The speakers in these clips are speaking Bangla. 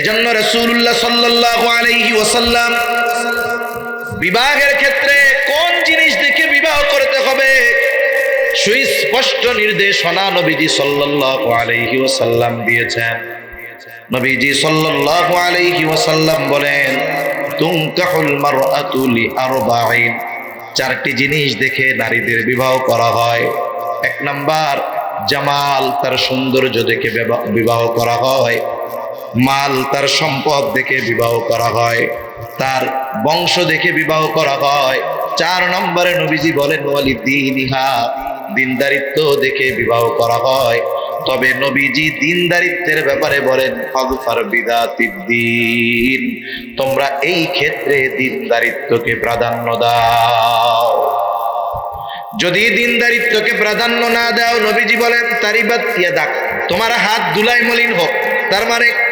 এজন্য রসুল্লাহ সাল্লাহ আলাইহি ওসাল্লাম বিবাহের ক্ষেত্রে কোন জিনিস দেখে বিবাহ করতে হবে? সুস্পষ্ট নির্দেশনা নবীজি সাল্লাল্লাহু আলাইহি ওয়াসাল্লাম দিয়েছেন। নবীজি সাল্লাল্লাহু আলাইহি ওয়াসাল্লাম বলেন তুনকাহুল মারআতু লিআরবাঈন। চারটি জিনিস দেখে নারীদের বিবাহ করা হয়। এক নাম্বার, জামাল, তার সৌন্দর্য দেখে বিবাহ করা হয়। মাল তার সম্পদ দেখে বিবাহ করা হয়, তার বংশ দেখে বিবাহ করা হয়। চার নম্বরে নবীজি বলেন, ওয়ালি দিনিহা দিনদারিত্ব দেখে বিবাহ করা হয়। তবে নবীজি দিনদারিত্বের ব্যাপারে বলেন বিদাতিদ্দিন তোমরা এই ক্ষেত্রে দিনদারিত্বকে প্রাধান্য দাও। যদি দিনদারিত্বকে প্রাধান্য না দাও, নবীজি বলেন, তারিবাত তোমার হাত দুলাই মলিন হোক। তার মানে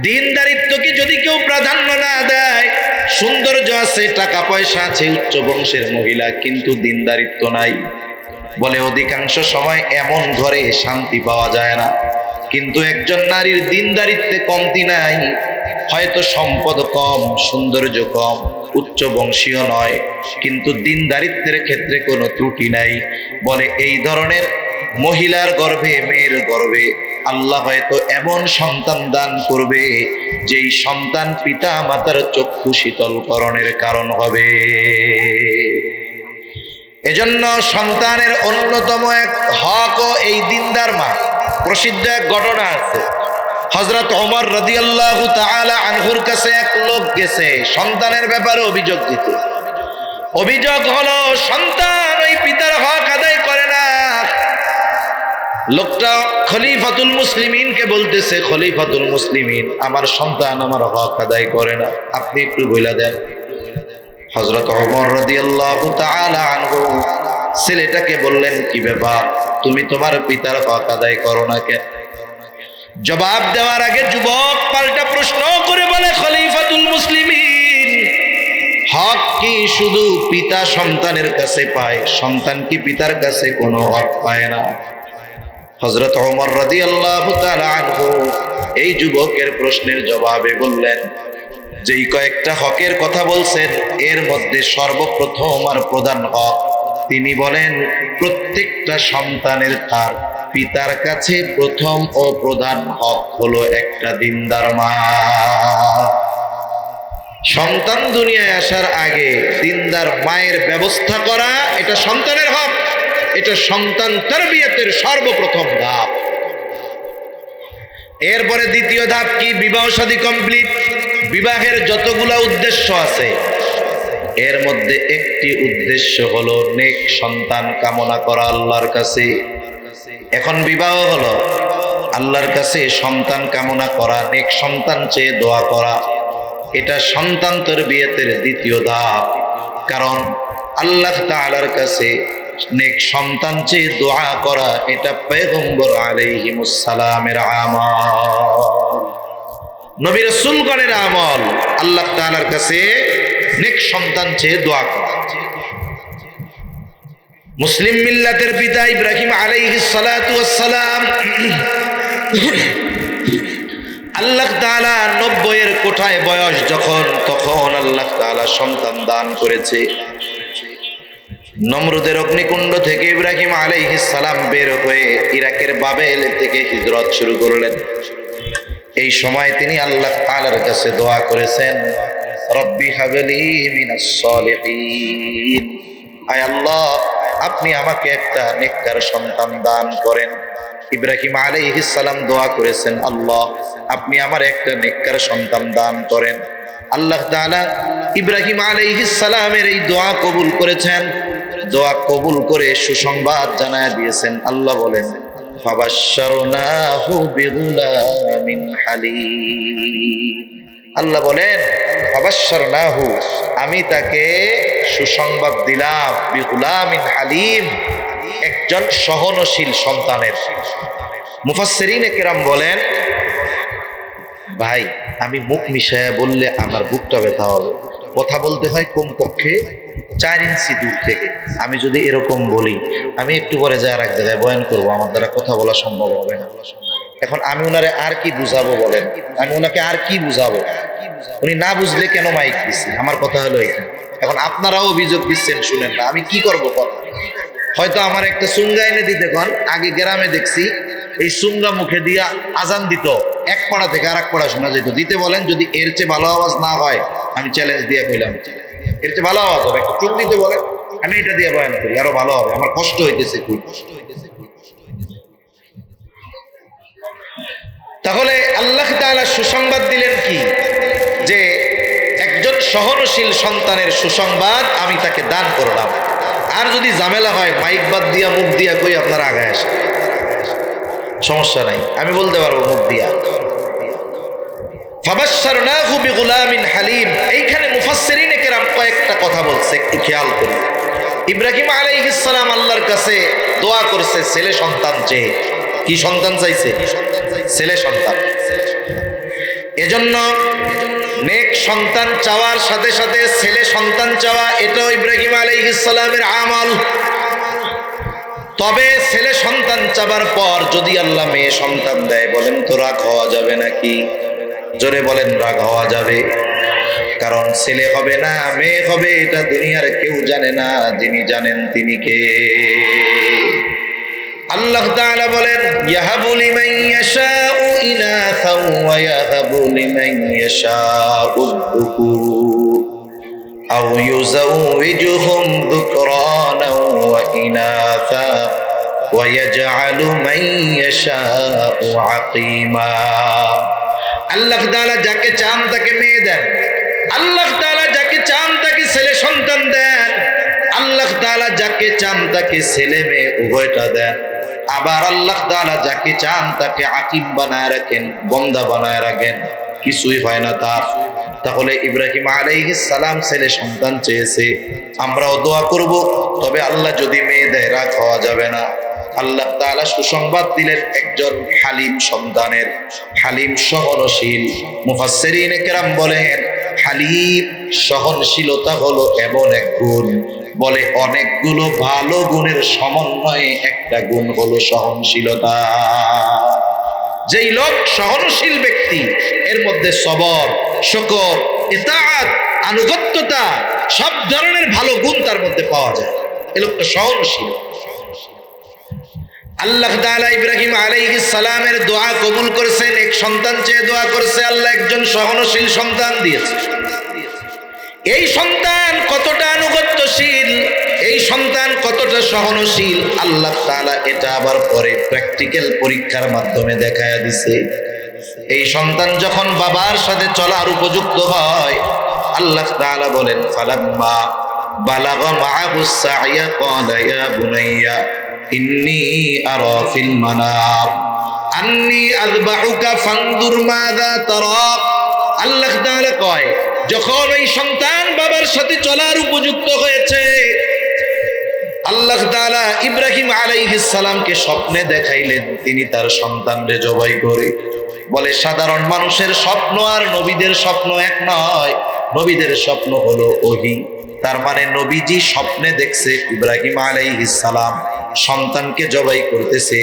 দিনদারিত্বকে যদি কেউ প্রাধান্য না দেয়? সৌন্দর্য আছে, টাকা পয়সা আছে, উচ্চ বংশের মহিলা, কিন্তু দিনদারিত্ব নাই। বলে অধিকাংশ সময় এমন ঘরে শান্তি পাওয়া যায় না। কিন্তু একজন নারীর দিনদারিত্বে কমতি নাই। হয়তো সম্পদ কম, সৌন্দর্য কম, উচ্চ বংশীয় নয়, কিন্তু দিনদারিত্বের ক্ষেত্রে কোনো ত্রুটি নাই। বলে এই ধরনের মহিলার গর্ভে, মেয়ের গর্ভে আল্লাহ হয়তো এমন সন্তান দান করবে, যেই সন্তান পিতা মাতার চক্ষু শীতলকরণের কারণ হবে। এজন্য সন্তানের অন্যতম এক হক ও এই দিনদার মা। প্রসিদ্ধ এক ঘটনা আছে। হজরত ওমর রাদিয়াল্লাহু তাআলা আনহুর কাছে এক লোক গেছে, সন্তানের ব্যাপারে অভিযোগ দিতে। অভিযোগ হলো, সন্তান ওই পিতার হক আদায় করে লোকটা খলিফাতুল মুসলিমিনকে বলতেছে, খলিফাতুল মুসলিমিন, আমার সন্তান আমার হক আদায় করে না। আপনি একটু বইলা দেন। হজরত ছেলেটাকে বললেন, কি ব্যাপার? তুমি তোমার পিতার হক আদায় করো না কেন? জবাব দেওয়ার আগে যুবক পাল্টা প্রশ্ন করে বলে, খলিফাতুল মুসলিমিন, হক কি শুধু পিতা সন্তানের কাছে পায়? সন্তান কি পিতার কাছে কোনো হক পায় না? হজরত রাদিয়াল্লাহু তাআলা আনহু এই যুবকের প্রশ্নের জবাবে বললেন, যেই কয়েকটা হকের কথা বলছেন, এর মধ্যে সর্বপ্রথম আর প্রধান হক। তিনি বলেন, প্রত্যেকটা সন্তানের তার পিতার কাছে প্রথম ও প্রধান হক হলো একটা দিনদার মা। সন্তান দুনিয়ায় আসার আগে দিনদার মায়ের ব্যবস্থা করা এটা সন্তানের হক। এটা সন্তান তরবিয়তের সর্বপ্রথম ধাপ। এরপরে দ্বিতীয় ধাপ কি? বিবাহ শাদী কমপ্লিট। বিবাহের যতগুলা উদ্দেশ্য আছে, এর মধ্যে একটি উদ্দেশ্য হলো নেক সন্তান কামনা করা আল্লাহর কাছে। এখন বিবাহ হলো আল্লাহর কাছে সন্তান কামনা করা, নেক সন্তান চেয়ে দোয়া করা। এটা সন্তান তোর বিয়েতের দ্বিতীয় ধাপ। কারণ আল্লাহ তাআলার কাছে নেক সন্তান চেয়ে দোয়া করা, এটা পেগম্বর আলাইহিমুসসালামের আমল। নবী রাসূলগণের আমল, আল্লাহ তাআলার কাছে নেক সন্তান চেয়ে দোয়া করা। মুসলিম মিল্লাতের পিতা ইব্রাহিম আলাইহিস সালাতু ওয়াসসালাম আল্লাহ তাআলা নব্বইয়ের কোঠায় বয়স যখন, তখন আল্লাহ তাআলা সন্তান দান করেছে। নমরুদের অগ্নিকুণ্ড থেকে ইব্রাহিম সালাম বের হয়ে ইরাকের বাবেল থেকে হিজরত শুরু করলেন। এই সময় তিনি আল্লাহ তাআলার কাছে দোয়া করেছেন, রব্বি আল্লাহ, আপনি আমাকে একটা নেককার সন্তান দান করেন। ইব্রাহিম সালাম দোয়া করেছেন, আল্লাহ, আপনি আমার একটা নেককার সন্তান দান করেন। আল্লাহ তাআলা ইব্রাহিম সালামের এই দোয়া কবুল করেছেন। দোয়া কবুল করে সুসংবাদ জানায় দিয়েছেন। আল্লাহ বলেন আল্লাহ বলেন আমি তাকে সুসংবাদ দিলাম বিগুলামিন হালিম, একজন সহনশীল সন্তানের। মুফাসসিরিনে কেরাম বলেন, ভাই, আমি মুখ মিশায়া বললে আমার বুকটা ব্যথা হবে। কথা বলতে হয় কমপক্ষে চার ইঞ্চি দূর থেকে। আমি যদি এরকম বলি, আমি একটু পরে যা এক জায়গায় বয়ান করব, আমার দ্বারা কথা বলা সম্ভব হবে না। এখন আমি ওনারে আর কি বুঝাবো বলেন? আমি ওনাকে আর কি বুঝাবো? উনি না বুঝলে কেন মাইক দিছি? আমার কথা হলো এখানে। এখন আপনারাও অভিযোগ দিচ্ছেন, শুনেন না। আমি কি করব কথা? হয়তো আমার একটা সুঙ্গা এনে দিতে কন আগে গ্রামে দেখছি, এই সুঙ্গা মুখে দিয়া আজান দিত। এক পাড়া থেকে আর এক পাড়া শোনা যেত। দিতে বলেন, যদি এর চেয়ে ভালো আওয়াজ না হয় আমি চ্যালেঞ্জ দিয়ে কইলাম এর চেয়ে ভালো আওয়াজ হবে, একটা চোখ দিতে বলেন। আমি এটা দিয়ে বয়ান করি, আরও ভালো হবে, আমার কষ্ট হইতেছে খুব। তাহলে আল্লাহ সুসংবাদ দিলেন কি? যে একজন সহনশীল সন্তানের সুসংবাদ আমি তাকে দান করলাম। আর যদি ঝামেলা হয়, মাইক বাদ দিয়া, মুখ দিয়া কই আপনার আগায় আসে? সমস্যা নাই, আমি বলতে পারব মুখ দিয়া। আল্লাহর কাছে দোয়া করছে সন্তান চেয়ে। সন্তান চাইছে? এজন্য নেক সন্তান চাওয়ার সাথে সাথে ছেলে সন্তান চাওয়া, এটাও ইব্রাহিম আলাইহিস সালামের আমল। তবে ছেলে সন্তান চাবার পর যদি আল্লাহ মেয়ে সন্তান দেয়, বলেন তো রাগ হওয়া যাবে নাকি? জোরে বলেন, রাগ হওয়া যাবে। কারণ ছেলে হবে না, মেয়ে হবে, এটা দুনিয়ার কেউ জানে না, যিনি জানেন তিনি কে। আল্লাহ তাআলা বলেন, ইয়াহাবু লিমান ইয়াশাউ ইনাসা ওয়া ইয়াহাবু লিমান ইয়াশাউ যুকুর। আও ইউযাউজুহুম যুকরানা ওয়া ইনাসা ওয়া ইয়াজআলু মান ইয়াশাউ আকীমা। আল্লাহ তাআলা যাকে চান তাকে মেয়ে দেন। আল্লাহ তাআলা যাকে চান তাকে ছেলে সন্তান দেন। আল্লাহ তাআলা যাকে চান তাকে ছেলে মেয়ে উভয়টা দেন। আবার আল্লাহ তাআলা যাকে চান তাকে আকিব বানায় রাখেন, বন্দা বানায় রাখেন। কিছুই হয় না তার। তাহলে ইব্রাহিম আলাইহিস সালাম ছেলে সন্তান চেয়েছে। আমরাও দোয়া করব, তবে আল্লাহ যদি মেয়ে দেয়, রাগ হওয়া যাবে না। আল্লাহ তাআলা সুসংবাদ দিলেন একজন হালিম সন্তানের। হালিম সহনশীল। মুফাসসিরিনে কেরাম বলেন, হালিম সহনশীলতা হলো এমন এক গুণ। বলে, অনেকগুলো ভালো গুণের সমন্বয়ে একটা গুণ হলো সহনশীলতা। যেই লোক সহনশীল ব্যক্তি, এর মধ্যে সবর শকর ইতাআত, আনুগত্যতা, সব ধরনের ভালো গুণ তার মধ্যে পাওয়া যায়। এ লোকটা সহনশীল। আল্লাহ তাআলা ইব্রাহিম আলাইহিস সালামের দোয়া কবুল করেছেন, এক সন্তান চেয়ে দোয়া করছে, আল্লাহ একজন সহনশীল সন্তান দিয়েছে। এই সন্তান কতটা আনুগত্যশীল, এই সন্তান কতটা সহনশীল, আল্লাহ তাআলা এটা আবার পরে প্র্যাকটিক্যাল পরীক্ষার মাধ্যমে দেখায়া দিছে। এই সন্তান যখন বাবার সাথে চলার উপযুক্ত হয়, আল্লাহ তাআলা বলেন, ফালাম্মা বালাগা মাআহু সাইয়া, ক্বালা ইয়া বুনাইয়া। ইন্নী আরা আল্লাহ কয়, যখন সন্তান বাবার সাথে চলার উপযুক্ত হয়েছে, আল্লাহ ইব্রাহিম স্বপ্নে দেখাইলেন, তিনি তার সন্তানরে জবাই করে। বলে, সাধারণ মানুষের স্বপ্ন আর নবীদের স্বপ্ন এক নয়, নবীদের স্বপ্ন হলো ওহি। তার মানে নবীজি স্বপ্নে দেখছে ইব্রাহিম আলাইহিস সালাম। সন্তানকে জবাই করতেছে,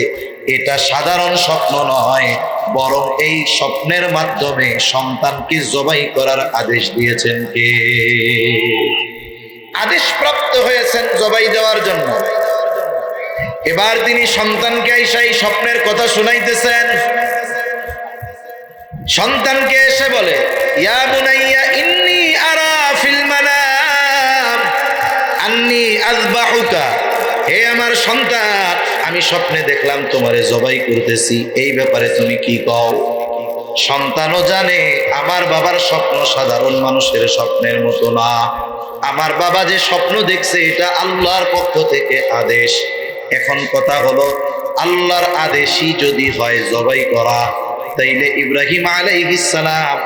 এটা সাধারণ স্বপ্ন নয়, বরং এই স্বপ্নের মাধ্যমে সন্তানকে জবাই করার আদেশ দিয়েছেন কে? আদেশ প্রাপ্ত হয়েছেন জবাই দেওয়ার জন্য। এবার তিনি সন্তানকে আইসা এই স্বপ্নের কথা শুনাইতেছেন। সন্তানকে এসে বলে, ইয়া বুনাইয়া, ইন্নি আরা ফিল মানাম, আন্নি আযবাহুকা। হে আমার সন্তান, আমি স্বপ্নে দেখলাম তোমারে জবাই করতেছি। এই ব্যাপারে তুমি কি কও? সন্তানও জানে, আমার বাবার স্বপ্ন সাধারণ মানুষের স্বপ্নের মতো না। আমার বাবা যে স্বপ্ন দেখছে, এটা আল্লাহর পক্ষ থেকে আদেশ। এখন কথা হলো, আল্লাহর আদেশই যদি হয় জবাই করা, তাইলে ইব্রাহিম আলাইহিস সালাম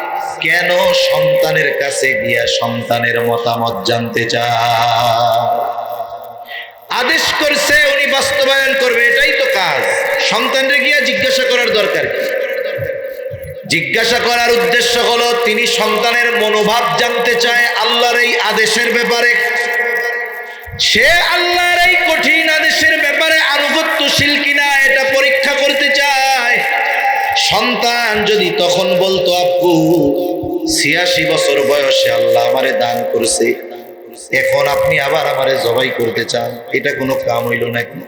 কেন সন্তানের কাছে গিয়া সন্তানের মতামত জানতে চায়? আদেশ করছে, উনি বাস্তবায়ন করবে, এটাই তো কাজ। সন্তানরে গিয়া জিজ্ঞাসা করার দরকার জিজ্ঞাসা করার উদ্দেশ্য হলো, তিনি সন্তানের মনোভাব জানতে চায় আল্লাহর এই আদেশের ব্যাপারে। সে আল্লাহর এই কঠিন আদেশের ব্যাপারে আনুগত্যশীল কিনা, এটা পরীক্ষা করতে চায়। সন্তান যদি তখন বলতো আপু ছিয়াশি বছর বয়সে আল্লাহ আমারে দান করছে। এখন আপনি আবার আমারে জবাই করতে চান, এটা কোনো কাম হইল নাকি?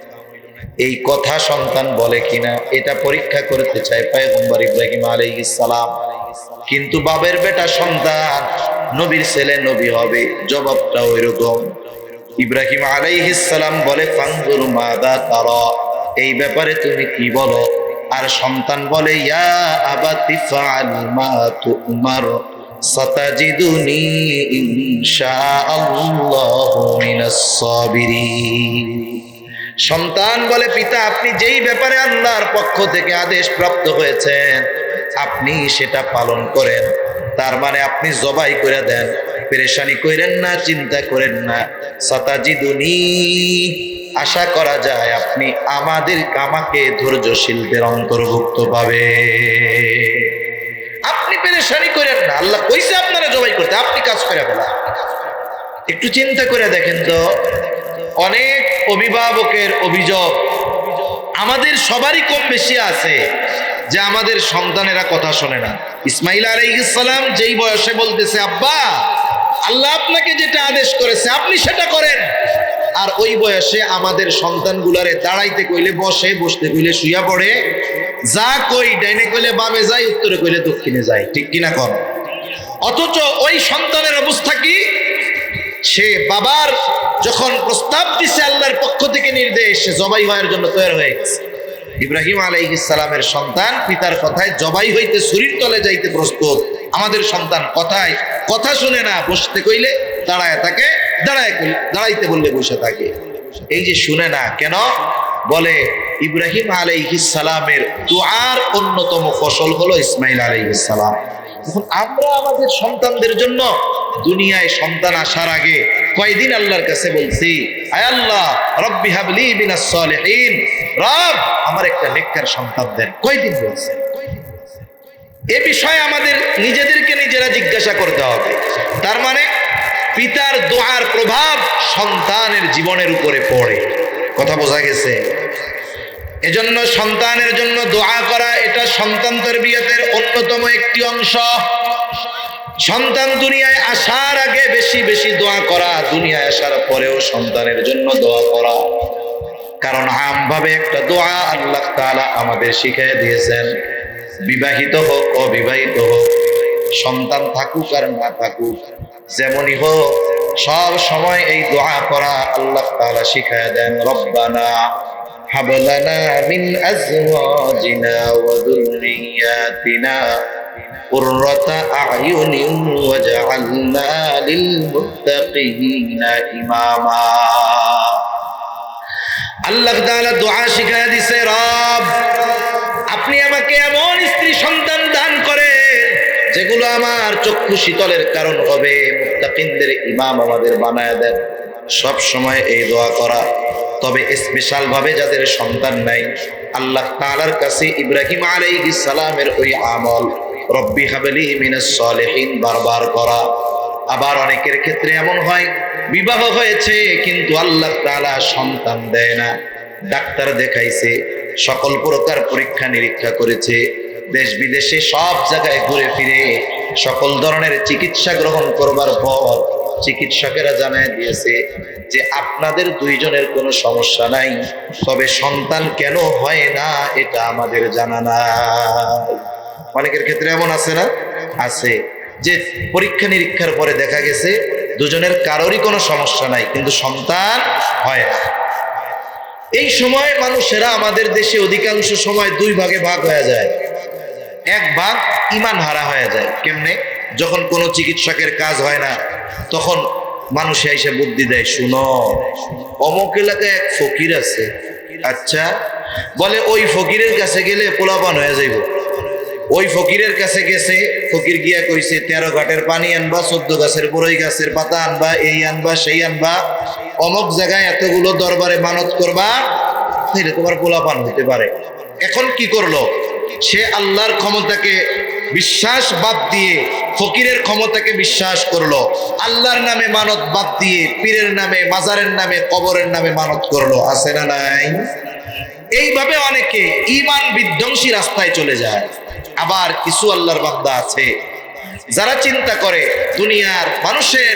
এই কথা সন্তান বলে কিনা, এটা পরীক্ষা করতে চায় পায়গম্বর ইব্রাহিম সালাম। কিন্তু বাবের বেটা সন্তান, নবীর ছেলে নবী হবে, জবাবটা ওইরকম। ইব্রাহিম আলাইহিস সালাম বলে ফাঙ্গুর মাদা তারা। এই ব্যাপারে তুমি কি বলো? আর সন্তান বলে, ইয়া আবাতি ফাআল মা তুমার সাতাজিদুনি ইনশাআল্লাহু মিনাস সাবিরিন। সন্তান বলে পিতা, আপনি যেই ব্যাপারে আল্লাহর পক্ষ থেকে আদেশ প্রাপ্ত হয়েছেন, আপনি সেটা পালন করেন। তার মানে আপনি জবাই করে দেন, পেরেশানি করেন না, চিন্তা করেন না। সাতাজিদুনি, আশা করা যায় আপনি আমাদের, আমাকে ধৈর্যশীলদের অন্তর্ভুক্ত পাবে আপনি পেরেশানি করেন না। আল্লাহ কইছে আপনারা জবাই করতে, আপনি কাজ করে ফেলা একটু চিন্তা করে দেখেন তো, অনেক অভিভাবকের অভিযোগ আমাদের সবারই কম বেশি আছে যে আমাদের সন্তানেরা কথা শোনে না। ইসমাইল আলাইসালাম যেই বয়সে বলতেছে, আব্বা, আল্লাহ আপনাকে যেটা আদেশ করেছে, আপনি সেটা করেন। আর ওই বয়সে আমাদের সন্তানগুলারে দাঁড়াইতে কইলে, বসে, বসতে কইলে শুইয়া পড়ে। যা কই, ডাইনে কইলে বামে যাই উত্তরে কইলে দক্ষিণে যাই ঠিক কিনা কর অথচ ওই সন্তানের অবস্থা কি? সে বাবার যখন প্রস্তাব দিছে আল্লাহর পক্ষ থেকে নির্দেশ জবাই হওয়ার জন্য তৈরি হয়ে গেছে। ইব্রাহিম সালামের সন্তান পিতার কথায় জবাই হইতে শরীর তলে যাইতে প্রস্তুত। আমাদের সন্তান কথায় কথা শুনে না, বসতে কইলে দাঁড়ায় থাকে, দাঁড়ায় দাঁড়াইতে বললে বসে থাকে। এই যে শুনে না, কেন? বলে, ইব্রাহিম সালামের দুআর অন্যতম ফসল হলো ইসমাইল সালাম। এখন আমরা আমাদের সন্তানদের জন্য দুনিয়ায় সন্তান আসার আগে কয়দিন আল্লাহর কাছে বলছি, আয় আল্লাহ, রব্বি হাবলি মিনাস রব, আমার একটা নেককার সন্তান দেন। কয়দিন বলছে? এ বিষয়ে আমাদের নিজেদেরকে নিজেরা জিজ্ঞাসা করতে হবে। তার মানে পিতার দোয়ার প্রভাব সন্তানের জীবনের উপরে পড়ে। কথা বোঝা গেছে? এজন্য সন্তানের জন্য দোয়া করা এটা সন্তান তরবিয়তের অন্যতম একটি অংশ। সন্তান দুনিয়ায় আসার আগে বেশি বেশি দোয়া করা, দুনিয়ায় আসার পরেও সন্তানের জন্য দোয়া করা। কারণ আমভাবে একটা দোয়া আল্লাহ তাআলা আমাদের শিখিয়ে দিয়েছেন। বিবাহিত হোক, অবিবাহিত হোক। সন্তান থাকুক আর না থাকুক যেমনই হোক সব সময় এই দোয়া করা আল্লাহ তাআলা শিখায় দেন রব্বানা هب لنا من أزواجنا وذرياتنا قرة أعين واجعلنا للمتقين إماما আল্লাহ তাআলা দোয়া শিখায় দিছে রব আপনি আমাকে এমন স্ত্রী সন্তান দান করে যেগুলো আমার চক্ষু শীতলের কারণ হবে, মুত্তাকিনদের ইমাম আমাদের বানায় দেন। সব সময় এই দোয়া করা। তবে স্পেশাল ভাবে যাদের সন্তান নাই, আল্লাহ তাআলার কাছে ইব্রাহিম আলাইহিস সালামের ওই আমল, রব্বি হাবলি মিনাস সলিহিন বারবার করা। আবার অনেকের ক্ষেত্রে এমন হয়, বিবাহ হয়েছে কিন্তু আল্লাহ তাআলা সন্তান দেয় না। ডাক্তার দেখাইছে, সকল প্রকার পরীক্ষা নিরীক্ষা করেছে দেশ বিদেশে সব জায়গায় ঘুরে ফিরে সকল ধরনের চিকিৎসা গ্রহণ করবার পর চিকিৎসকেরা জানায় দিয়েছে যে আপনাদের দুইজনের কোনো সমস্যা নাই, তবে সন্তান কেন হয় না এটা আমাদের জানা নাই। অনেকের ক্ষেত্রে এমন আছে না? আছে। যে পরীক্ষা নিরীক্ষার পরে দেখা গেছে দুজনের কারোরই কোনো সমস্যা নাই, কিন্তু সন্তান হয় না। এই সময় মানুষেরা আমাদের দেশে অধিকাংশ সময় দুই ভাগে ভাগ হয়ে যায়। এক ভাগ ইমান হারা হয়ে যায়। কেমনে? যখন কোনো চিকিৎসকের কাজ হয় না, তখন মানুষ এসে বুদ্ধি দেয়, শুনো, অমুক এলাকায় এক ফকির আছে। আচ্ছা বলে, ওই ফকিরের কাছে গেলে পোলাপান হয়ে যাইব। ওই ফকিরের কাছে গেছে, ফকির গিয়া কইছে, তেরো ঘাটের পানি আনবা, চোদ্দ গাছের বড়ই গাছের পাতা আনবা, এই আনবা, সেই আনবা। অমুক জায়গায় এতগুলো দরবারে মানত করবা তাহলে তোমার পোলাপান হতে পারে। এখন কি করল? সে আল্লাহর ক্ষমতাকে বিশ্বাস বাদ দিয়ে ফকিরের ক্ষমতাকে বিশ্বাস করল। আল্লাহর নামে মানত বাদ দিয়ে পীরের নামে, মাজারের নামে, কবরের নামে মানত করল। আছে না নাই? এইভাবে অনেকে ইমান বিধ্বংসী রাস্তায় চলে যায়। আবার কিছু আল্লাহর বান্দা আছে, যারা চিন্তা করে দুনিয়ার মানুষের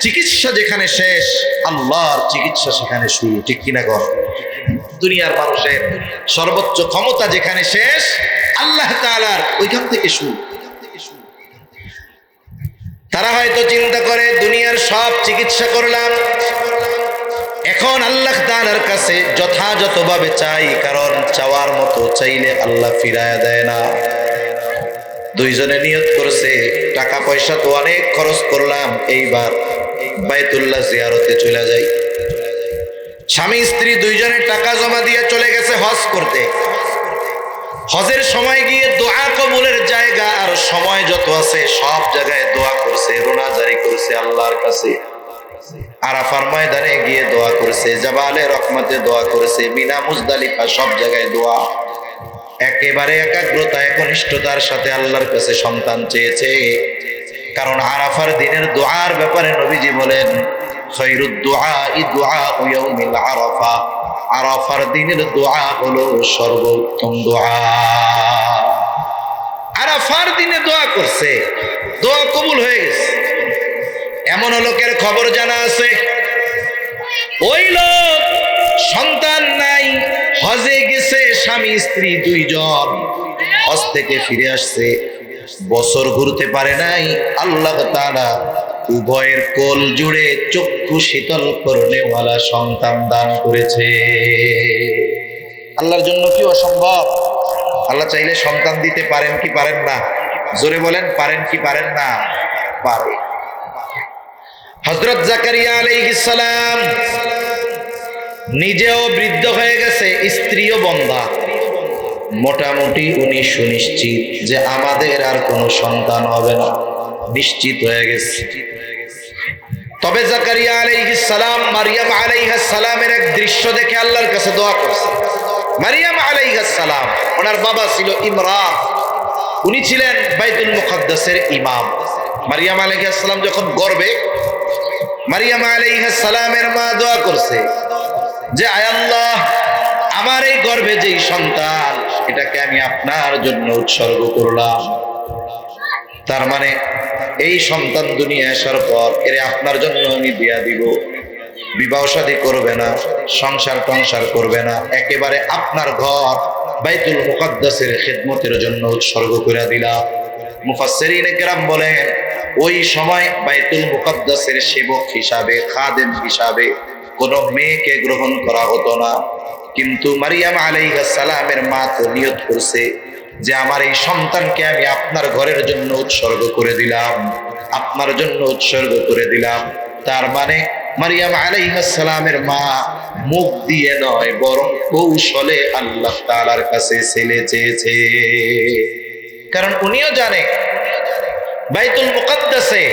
চিকিৎসা যেখানে শেষ, আল্লাহর চিকিৎসা সেখানে শুরু। ঠিক কিনা কর দুনিয়ার মানুষের সর্বোচ্চ ক্ষমতা যেখানে শেষ, আল্লাহ তালার ওইখান থেকে শুরু। তারা হয়তো চিন্তা করে, দুনিয়ার সব চিকিৎসা করলাম। এখন আল্লাহ তালার কাছে যথাযথভাবে চাই, কারণ চাওয়ার মতো চাইলে আল্লাহ ফিরায় দেয় না। দুইজনে নিয়ত করছে টাকা পয়সা তো অনেক খরচ করলাম, এইবার বাইতুল্লাহ জিয়ারতে চলে যাই। স্বামী, স্ত্রী দুইজনে টাকা জমা দিয়ে চলে গেছে হজ করতে। হজের সময় গিয়ে দোয়া কবুলের জায়গা আর সময় যত আছে, সব জায়গায় দোয়া করছে রোনা জারি করছে আল্লাহর কাছে। আরাফার ময়দানে গিয়ে দোয়া করেছে, জাবালে রহমতে দোয়া করেছে, মিনা, মুজদালিফা সব জায়গায় দোয়া। একেবারে একাগ্রতা, একনিষ্ঠতার সাথে আল্লাহর কাছে সন্তান চেয়েছে। কারণ আরাফার দিনের দোয়ার ব্যাপারে নবীজি বলেন খৈরুদ্দোয়া ই দোয়া ইয়াউমিল আরাফা। আরাফার দিনের দোয়া হলো সর্বোত্তম দোয়া। আরাফার দিনে দোয়া করছে, দোয়া কবুল হয়ে গেছে। এমন লোকের খবর জানা আছে, ওই লোক সন্তান নাই, হজে গেছে স্বামী, স্ত্রী দুইজন। হজ থেকে ফিরে আসছে, বছর ঘুরতে পারে নাই, আল্লাহ তাআলা উভয়ের কোল জুড়ে চক্ষু শীতল করণেওয়ালা সন্তান দান করেছে। আল্লাহর জন্য কি অসম্ভব? আল্লাহ চাইলে সন্তান দিতে পারেন কি পারেন না? জোরে বলেন, পারেন কি পারেন না? পারে। হজরত জাকারিয়া আলাইহিস সালাম নিজেও বৃদ্ধ হয়ে গেছে, স্ত্রীও বন্ধা মোটামুটি উনি সুনিশ্চিত যে আমাদের আর কোনো সন্তান হবে না। নিশ্চিত হয়ে গেছে। তবে জাকারিয়া আলাইহিস সালাম, মারিয়াম আলাইহিস সালামের এক দৃশ্য দেখে আল্লাহর কাছে দোয়া করছে। মারিয়াম আলাইহিস সালাম, ওনার বাবা ছিল ইমরান। উনি ছিলেন বাইতুল মুকদ্দাসের ইমাম। মারিয়াম আলাইহিস সালাম যখন গর্বে, মারিয়াম আলাইহিস সালামের মা দোয়া করছে যে, আয় আল্লাহ, আমার এই গর্ভে যেই সন্তান, এটাকে আমি আপনার জন্য উৎসর্গ করলাম। তার মানে এই সন্তান দুনিয়া আসার পর এর আপনার জন্য আমি বিয়া দিব। বিবাহ শাদী করবে না, সংসার টংসার করবে না, একেবারে আপনার ঘর বাইতুল মুকাদ্দাসের খেদমতের জন্য উৎসর্গ করে দিলাম। মুফাসসিরিনে কেরাম বলেন, ওই সময় বাইতুল মুকাদ্দাসের সেবক হিসাবে, খাদেম হিসাবে কোনো মেয়েকে গ্রহণ করা হতো না। কিন্তু মারিয়াম আলাইহিস সালামের মা তো নিয়ত করছে যে আমার এই সন্তানকে আমি আপনার ঘরের জন্য উৎসর্গ করে দিলাম, আপনার জন্য উৎসর্গ করে দিলাম। তার মানে মারিয়াম আলাইহিস সালামের মা মুখ দিয়ে নয়, বরং কৌশলে আল্লাহ তাআলার কাছে ছেলে চেয়েছে। কারণ উনিও জানে, বাইতুল মুকাদ্দাসে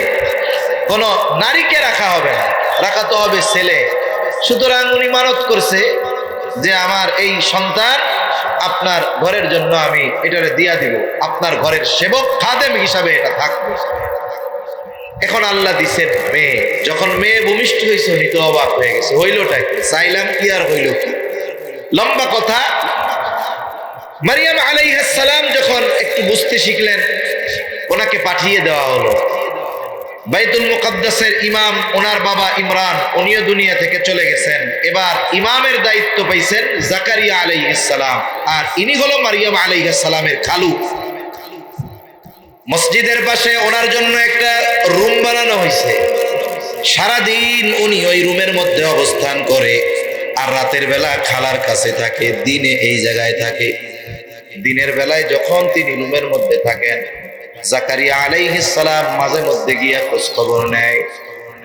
কোনো নারীকে রাখা হবে না, রাখা তো হবে ছেলে। সুতরাং উনি মানত করছে যে আমার এই সন্তান আপনার ঘরের জন্য আমি এটারে দিয়া দিব। আপনার ঘরের সেবক খাদেম হিসাবে এটা থাকবে। এখন আল্লাহ দিছেন, মেয়ে, যখন মেয়ে ভূমিষ্ঠ হয়েছে উনি অবাক হয়ে গেছে। হইলটাই চাইলাম কি আর হইল কি? লম্বা কথা। মারিয়াম আলাইহাস সালাম যখন একটু বুঝতে শিখলেন, ওনাকে পাঠিয়ে দেওয়া হলো। বাইতুল মুকাদ্দাসের ইমাম, ওনার বাবা ইমরান, উনিও দুনিয়া থেকে চলে গেছেন। এবার ইমামের দায়িত্ব পাইছেন জাকারিয়া আলাইহিস সালাম, আর ইনি হলো মারিয়াম আলাইহিস সালামের খালু। মসজিদের পাশে ওনার জন্য একটা রুম বানানো হয়েছে। সারাদিন উনি ওই রুমের মধ্যে অবস্থান করে, আর রাতের বেলা খালার কাছে থাকে, দিনে এই জায়গায় থাকে। দিনের বেলায় যখন তিনি রুমের মধ্যে থাকেন জাকারিয়া আলাইহিস সালাম মাঝে মধ্যে গিয়া খোঁজ খবর নেয়।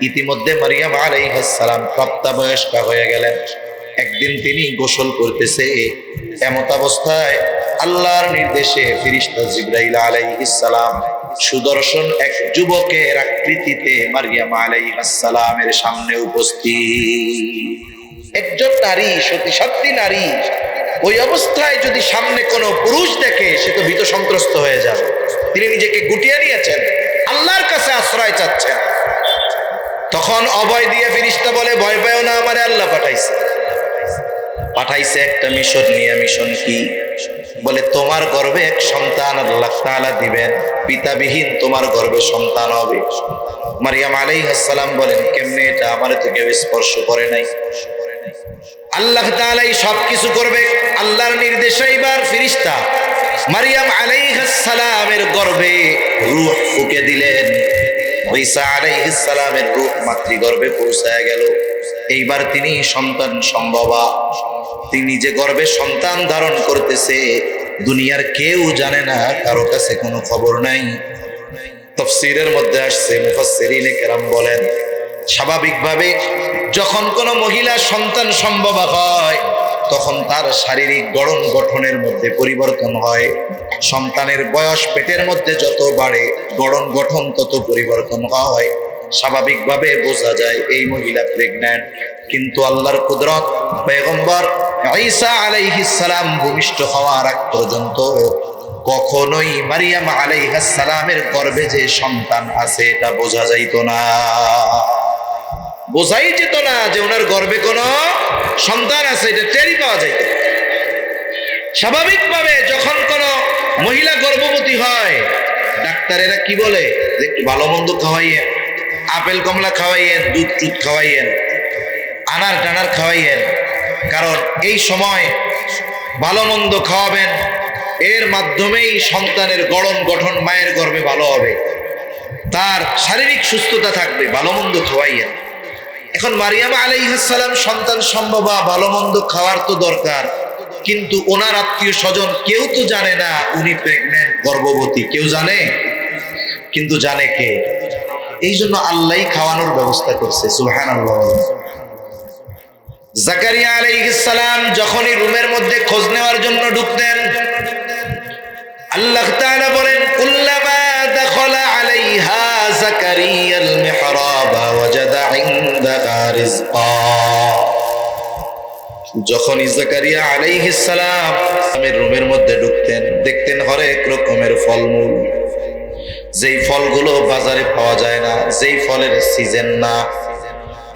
ইতিমধ্যে মারিয়াম আলাইহিস সালাম প্রাপ্তবয়স্কা হয়ে গেলেন। একদিন তিনি গোসল করতেছে। এমত অবস্থায় আল্লাহর নির্দেশে ফিরিস্তা জিব্রাইল সুদর্শন এক যুবকের আকৃতিতে মারিয়াম আলাইহিস সালামের সামনে উপস্থিত। একজন নারী, সতী সত্যি নারী, ওই অবস্থায় যদি সামনে কোনো পুরুষ দেখে, সে তো ভীত সন্ত্রস্ত হয়ে যাবে। তিনি নিজেকে গুটিয়ে নিয়েছেন। আল্লাহর কাছে আশ্রয় চাচ্ছেন। তখন অভয় দিয়ে ফিরিস্তা বলে, ভয় পায় না, আমারে আল্লাহ পাঠাইছে। পাঠাইছে একটা মিশন নিয়ে, মিশন কি? বলে, তোমার গর্ভে এক সন্তান আল্লাহ দিবেন। পিতাবিহীন তোমার গর্ভে সন্তান হবে। মারিয়াম আলাইহিসসালাম বলেন, কেমনে এটা আমার তো কেউ স্পর্শ করে নাই? আল্লাহ তাআলাই সব কিছু করবে। আল্লাহর নির্দেশে এবার ফিরিস্তা মারিয়াম আলাইহিসসালামের গর্ভে রূহ ফুকে দিলেন। ঈসা আলাইহিসসালামের রূহ মাতৃগর্ভে পৌঁছায় গেল। এইবার তিনি সন্তান সম্ভবা। তিনি যে গর্ভে সন্তান ধারণ করতেছে, দুনিয়ার কেউ জানে না, কারও কাছে কোনো খবর নাই। তফসিরের মধ্যে আসছে, মুফাসসিরিনে কেরাম বলেন, স্বাভাবিকভাবে যখন কোনো মহিলা সন্তান সম্ভবা হয় তখন তার শারীরিক গড়ন গঠনের মধ্যে পরিবর্তন হয়। সন্তানের বয়স পেটের মধ্যে যত বাড়ে গড়ন গঠন তত পরিবর্তন হয়। স্বাভাবিকভাবে বোঝা যায় এই মহিলা প্রেগন্যান্ট কিন্তু আল্লাহর কুদরত পেগম্বর ঈসা সালাম ভূমিষ্ঠ হওয়ার আগ পর্যন্ত কখনোই মারিয়াম সালামের গর্ভে যে সন্তান আছে, এটা বোঝা যাইতো না। বোঝাই যেত না যে ওনার গর্ভে কোনো সন্তান আছে, এটা টেরই পাওয়া যায়। স্বাভাবিকভাবে যখন কোনো মহিলা গর্ভবতী হয়, ডাক্তারেরা কি বলে? যে একটু ভালো মন্দ খাওয়াইয়েন, আপেল, কমলা খাওয়াইয়েন, দুধ টুধ খাওয়াইয়েন, আনার টানার খাওয়াইয়েন। কারণ এই সময় ভালো মন্দ খাওয়াবেন, এর মাধ্যমেই সন্তানের গড়ন গঠন মায়ের গর্ভে ভালো হবে। তার শারীরিক সুস্থতা থাকবে, ভালো মন্দ খাওয়াইয়েন। এখন মারিয়াম আলাইহাসালাম সন্তান সম্ভবা ভালো মন্দ খাওয়ার তো দরকার। কিন্তু ওনার আত্মীয় স্বজন কেউ তো জানে না উনি প্রেগনেন্ট গর্ভবতী। কেউ জানে? কিন্তু জানে কে? এই জন্য আল্লাহ খাওয়ানোর ব্যবস্থা করছে সুহান জাকারিয়া আলাইহিস সালাম যখনই রুমের মধ্যে খোঁজ নেওয়ার জন্য ঢুকতেন, আল্লাহ বলেন আলাইহা জাকারিয়াল মিহরাব ওয়াজাদা ইনদাহা রিজকা যখন জাকারিয়া আলাইহিস সালাম আমি রুমের মধ্যে ঢুকতেন, দেখতেন হরেক রকমের ফলমূল। যেই ফলগুলো বাজারে পাওয়া যায় না, যেই ফলের সিজন না,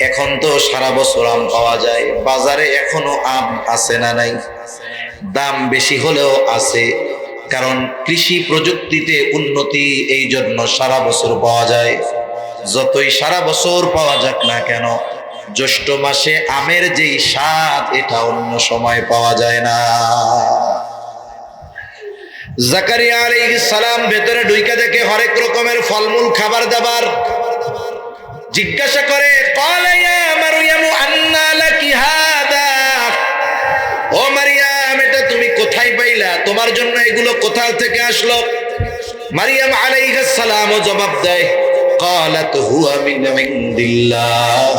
এখন তো সারা বছর আম পাওয়া যায়। বাজারে এখনও আম আছে না নাই? দাম বেশি হলেও আছে। কারণ কৃষি প্রযুক্তিতে উন্নতি এই জন্য সারা বছর পাওয়া যায় যতই সারা বছর পাওয়া যাক না কেন, জ্যৈষ্ঠ মাসে আমের যেই স্বাদ, এটা অন্য সময় পাওয়া যায় না জাকারিয়া আলাইহিস সালাম ভেতরে ঢুইকা দেখে হরেক রকমের ফলমূল, খাবার দাবার জিজ্ঞাসা করে "ক্বালা ইয়া মারইয়ামু আন্না লাকি হাদা?" তোমার জন্য এগুলো কোথা থেকে আসলো? মারিয়াম আলাইহিস সালামও জবাব দেয় ক্বালাত হুয়া মিন ইনদিল্লাহ।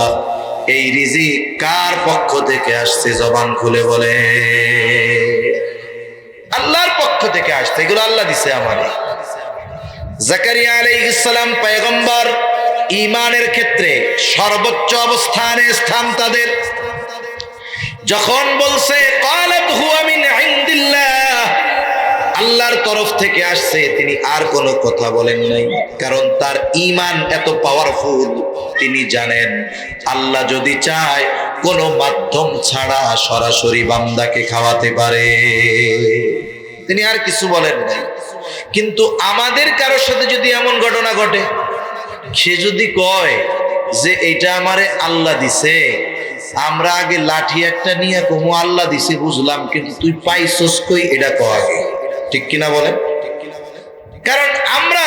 এই রিজিক কার পক্ষ থেকে আসছে? জবান খুলে বলে, আল্লাহর পক্ষ থেকে আসছে। এগুলো আল্লাহ দিছে আমারে জাকারিয়া আলাইহিস সালাম পয়গম্বর ইমানের ক্ষেত্রে সর্বোচ্চ অবস্থানে স্থান তাদের। যখন বলছে ক্বালাত হুয়া মিন ইনদিল্লাহ আল্লাহর তরফ থেকে আসছে, তিনি আর কোনো কথা বলেন নাই। কারণ তার ইমান এত পাওয়ারফুল তিনি জানেন, আল্লাহ যদি চায়, কোনো মাধ্যম ছাড়া সরাসরি বান্দাকে খাওয়াতে পারে। তিনি আর কিছু বলেন নাই। কিন্তু আমাদের কারোর সাথে যদি এমন ঘটনা ঘটে, সে যদি কয় যে এটা আমারে আল্লাহ দিছে, আমরা আগে লাঠি একটা নিয়ে কমু আল্লাহ দিছে, বুঝলাম, কিন্তু তুই পাইছস কই? এটা কো আগে। ঠিক কিনা বলে? কারণ আমরা